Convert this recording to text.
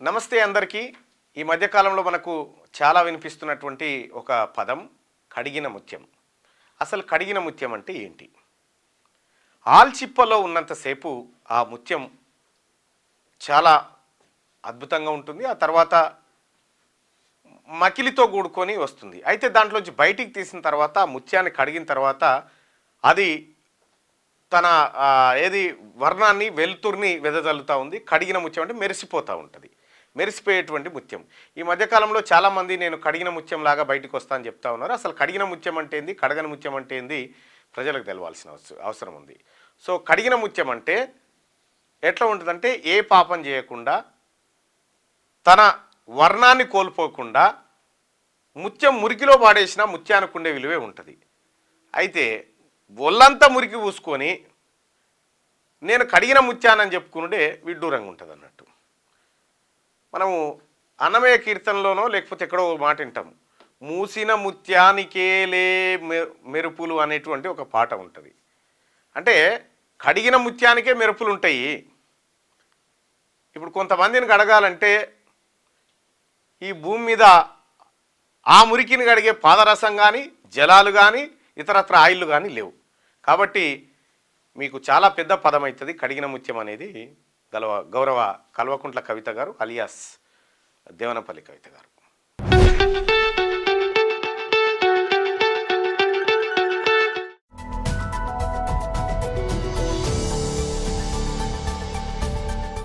నమస్తే అందరికీ. ఈ మధ్యకాలంలో మనకు చాలా వినిపిస్తున్నటువంటి ఒక పదం కడిగిన ముత్యం. అసలు కడిగిన ముత్యం అంటే ఏంటి? ఆల్చిప్పలో ఉన్నంతసేపు ఆ ముత్యం చాలా అద్భుతంగా ఉంటుంది. ఆ తర్వాత మకిలితో కూడుకొని వస్తుంది. అయితే దాంట్లోంచి బయటికి తీసిన తర్వాత ఆ ముత్యాన్ని కడిగిన తర్వాత అది తన ఏది వర్ణాన్ని వెలుతుర్ని వెదజల్లుతూ ఉంది కడిగిన ముత్యం అంటే మెరిసిపోతూ ఉంటుంది. మెరిసిపోయేటువంటి ముత్యం. ఈ మధ్యకాలంలో చాలామంది నేను కడిగిన ముత్యం లాగా బయటకు వస్తా అని చెప్తా ఉన్నారు. అసలు కడిగిన ముత్యం అంటే ఏంది కడగని ముత్యం అంటే ఏంది ప్రజలకు తెలవాల్సిన అవసరం ఉంది. సో కడిగిన ముత్యం అంటే ఎట్లా ఉంటుందంటే ఏ పాపం చేయకుండా తన వర్ణాన్ని కోల్పోకుండా ముత్యం మురికిలో పాడేసిన ముత్యానికి ఉండే విలువే ఉంటుంది. అయితే ఒళ్ళంతా మురికి పూసుకొని నేను కడిగిన ముత్యానని చెప్పుకుంటే విడ్డూరంగా ఉంటుంది అన్నట్టు. మనము అన్నమయ్య కీర్తనలోనో లేకపోతే ఎక్కడో మాట వింటాము మూసిన ముత్యానికేలే మెరుపులు అనేటువంటి ఒక పాట ఉంటుంది. అంటే కడిగిన ముత్యానికే మెరుపులు ఉంటాయి. ఇప్పుడు కొంతమందిని కడగాలంటే ఈ భూమి మీద ఆ మురికిని కడిగే పాదరసం కానీ జలాలు కానీ ఇతరత్ర ఆయిల్లు కానీ లేవు. కాబట్టి మీకు చాలా పెద్ద పదం అవుతుంది కడిగిన ముత్యం అనేది గలవ గౌరవ కల్వకుంట్ల కవిత గారు అలియాస్ దేవనపల్లి కవిత గారు.